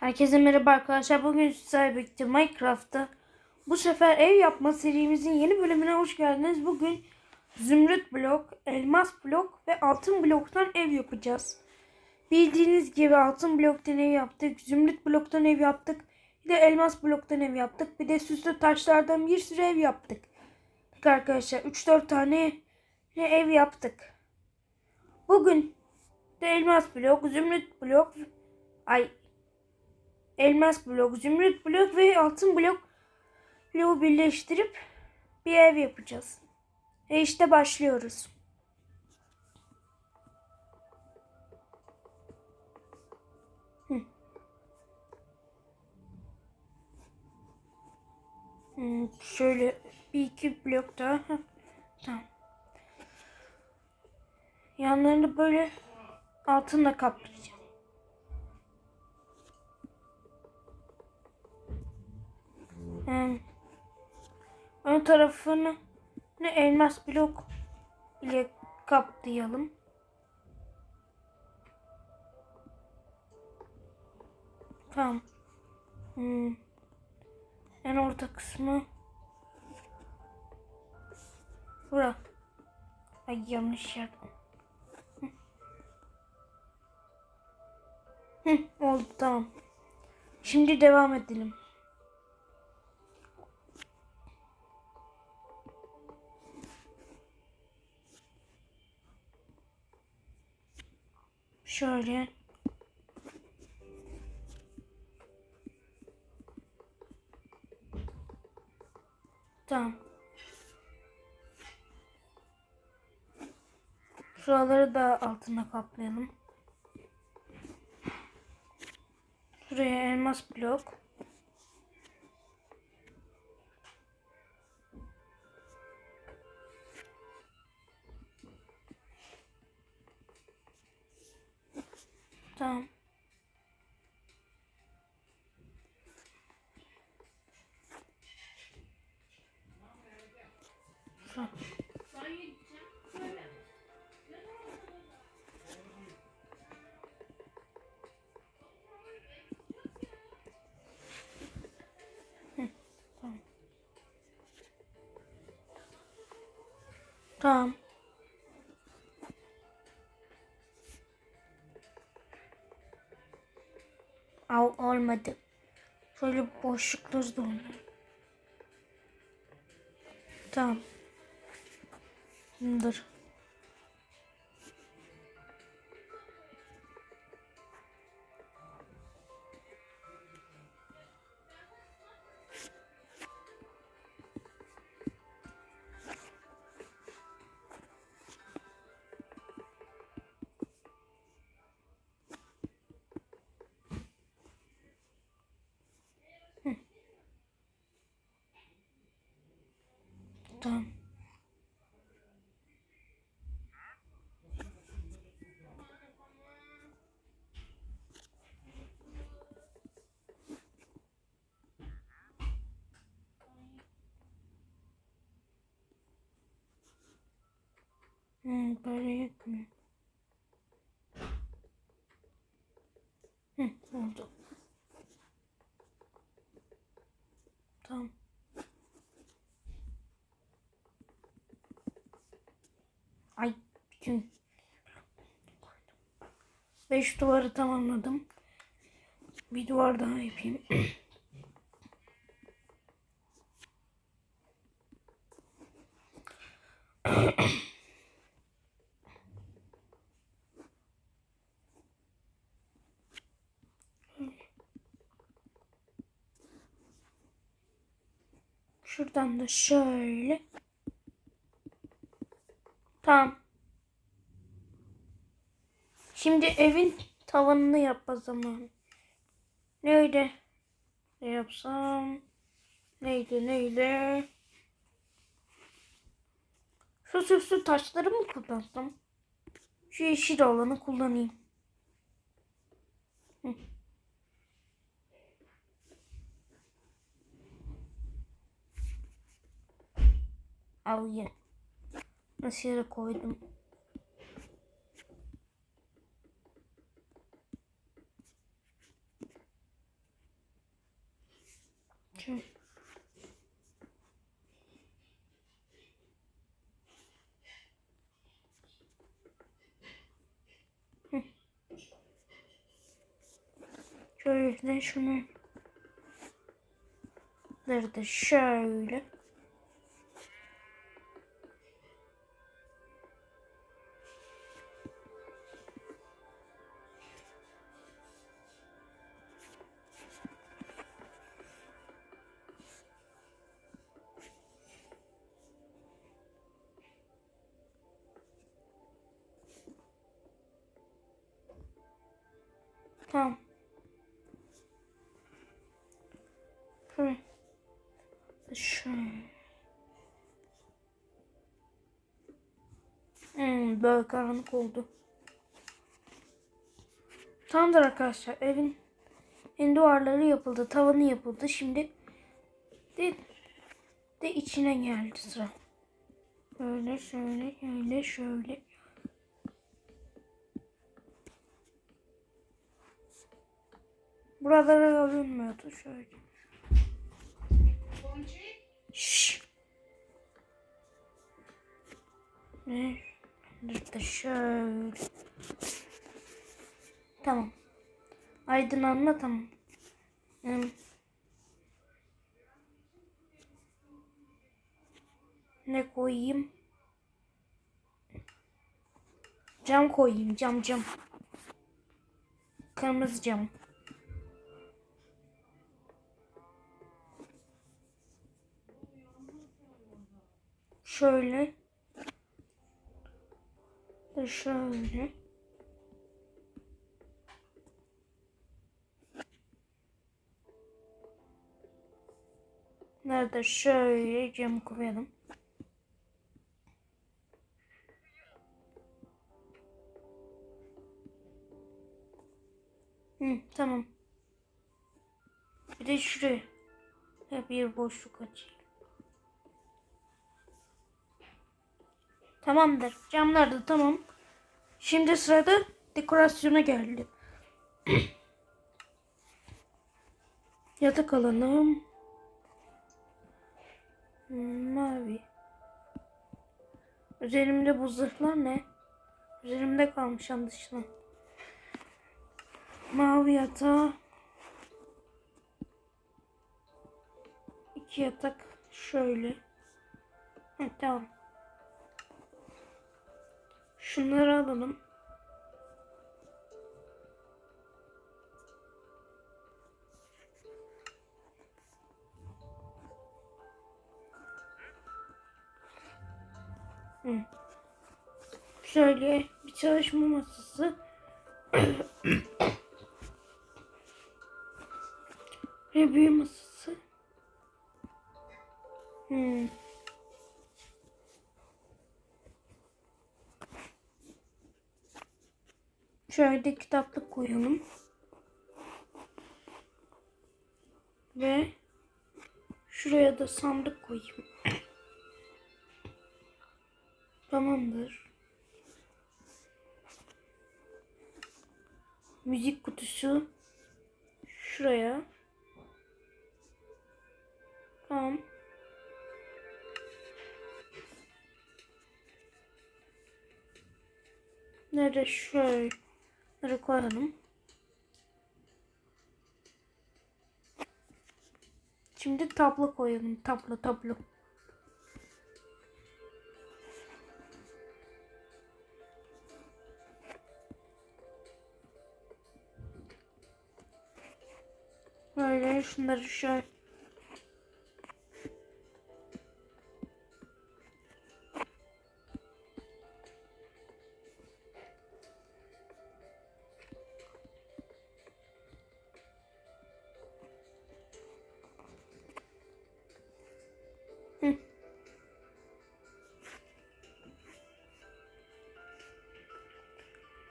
Herkese merhaba arkadaşlar. Bugün sizlerle birlikte Minecraft'ta bu sefer ev yapma serimizin yeni bölümüne hoş geldiniz. Bugün zümrüt blok, elmas blok ve altın bloktan ev yapacağız. Bildiğiniz gibi altın bloktan ev yaptık, zümrüt bloktan ev yaptık, bir de elmas bloktan ev yaptık, bir de süslü taşlardan bir sürü ev yaptık. Arkadaşlar 3-4 tane ev yaptık. Bugün de elmas blok, zümrüt blok, ay elmas blok, zümrüt blok ve altın blok bloğu birleştirip bir ev yapacağız. Ve işte başlıyoruz. Hmm, şöyle bir iki blok daha. Heh, Tamam. Yanlarını böyle altınla kaplayacağım. Hmm. Ön tarafını ne elmas blok ile kaplayalım. Tamam. Hmm. En orta kısmı bura. Ay yanlış. Hı, oldu tamam. Şimdi devam edelim. Şöyle. Tamam. Şuraları da altına kaplayalım. Şuraya elmas blok. Tamam. Al olmadı. Şöyle boşlukları olmadı. Tamam. Dur. Tamam. Hmm, böyle yetmiyor. Hı, oldu. Tamam. 5 duvarı tamamladım. Bir duvar daha yapayım. Şuradan da şöyle. Tamam. Şimdi evin tavanını yapma zamanı. Neydi? Ne yapsam? Neydi neydi? Şu süslü taşları mı kullansam? Şu yeşil olanı kullanayım. Hı. Al ye. Nasıl yere koydum? Şöyle. Hı. Şöyle şunu. Nerede şöyle. Tamam. Şöyle. Şöyle. Hmm, böyle karanlık oldu. Tamamdır arkadaşlar. Evin en duvarları yapıldı. Tavanı yapıldı. Şimdi de, de içine geldi sıra. Böyle şöyle şöyle şöyle. Buralara görünmüyordu şöyle. Şşş. Ne? Burada şöyle. Tamam. Aydınlanma tamam. Hmm. Ne koyayım? Cam koyayım. Cam cam. Kırmızı cam. Şöyle. Ve şöyle. Nerede şöyle cam koyalım. Hı, tamam. Bir de şuraya. Ya bir boşluk açayım. Tamamdır. Camlar da tamam. Şimdi sırada dekorasyona geldi. Yatak alalım. Hmm, Mavi. Üzerimde bu zırhlar ne? Üzerimde kalmış anlaşılan. Mavi yatağı. İki yatak şöyle. Ha, tamam. Şunları alalım. Şöyle bir çalışma masası. Ve büyü masası. Hmm. Şöyle de kitaplık koyalım. Ve şuraya da sandık koyayım. Tamamdır. Müzik kutusu şuraya. Tamam. Nerede şöyle Bunları koyalım. Şimdi tablo koyalım. Tablo tablo. Böyle şunları şöyle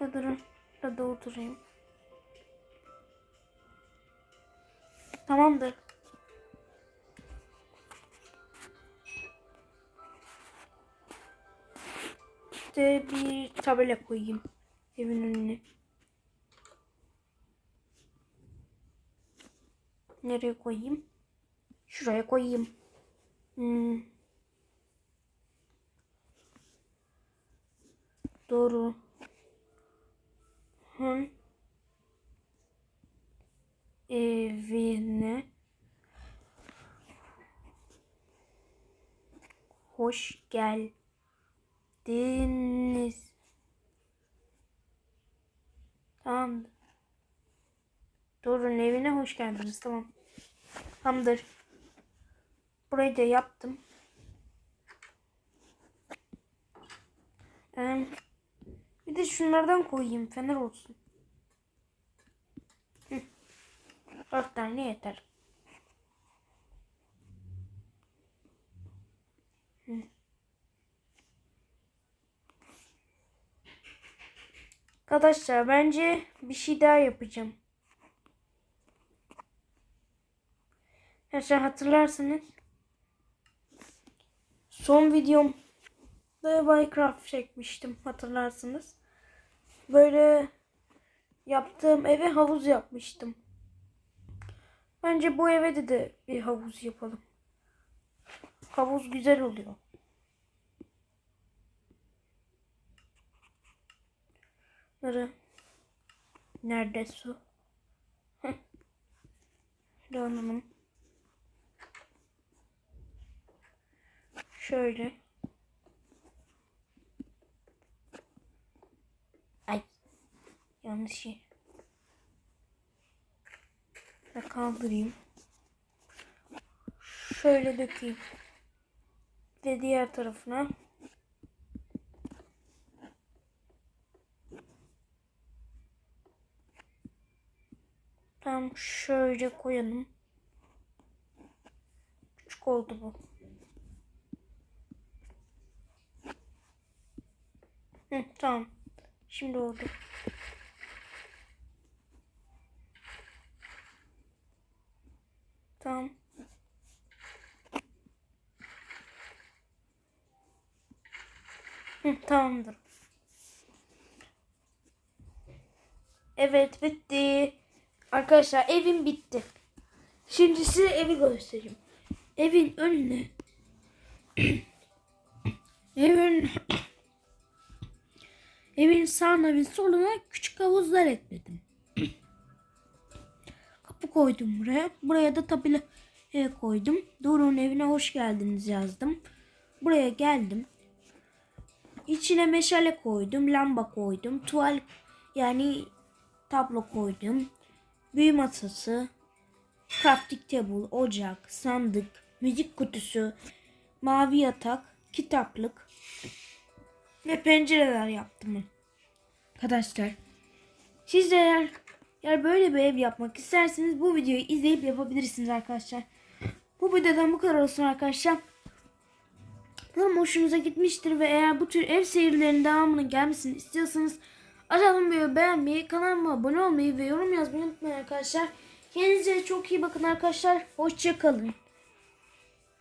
Ya durun. Burada oturayım. Tamamdır. İşte bir tabela koyayım evin önüne. Nereye koyayım? Şuraya koyayım. Hmm. Doğru. Hı. Evine hoş geldiniz. Tamam. Doğru'nun evine hoş geldiniz. Tamam. Tamamdır. Burayı da yaptım. Bir de şunlardan koyayım. Fener olsun. Hı. Dört tane yeter. Arkadaşlar bence bir şey daha yapacağım. Arkadaşlar hatırlarsınız. Son videomda Minecraft çekmiştim hatırlarsınız. Böyle yaptığım eve havuz yapmıştım. Bence bu eve de, de bir havuz yapalım. Havuz güzel oluyor. Nere? Nerede su? Dönümüm. Şöyle. Ay. Yanlış şey. Kaldırayım. Şöyle dökeyim. Ve diğer tarafına. Tam şöyle koyalım. Küçük oldu bu. Hı, tamam. Şimdi oldu. Tamam. Tamamdır. Evet bitti. Arkadaşlar evim bitti. Şimdi size evi göstereyim. Evin önüne evin evin sağına ve soluna küçük havuzlar ekledim. Kapı koydum buraya. Buraya da tabela e, koydum. Doruk'un evine hoş geldiniz yazdım. Buraya geldim. İçine meşale koydum, lamba koydum, tuval yani tablo koydum. Büyü masası, crafting table, ocak, sandık, müzik kutusu, mavi yatak, kitaplık ve pencereler yaptım. Arkadaşlar siz de eğer, eğer böyle bir ev yapmak isterseniz bu videoyu izleyip yapabilirsiniz arkadaşlar. Bu videodan bu kadar olsun arkadaşlar. Umarım hoşunuza gitmiştir ve eğer bu tür ev seyirlerinin devamının gelmesini istiyorsanız aşağıdan videoyu beğenmeyi, kanalıma abone olmayı ve yorum yazmayı unutmayın arkadaşlar. Kendinize çok iyi bakın arkadaşlar. Hoşçakalın.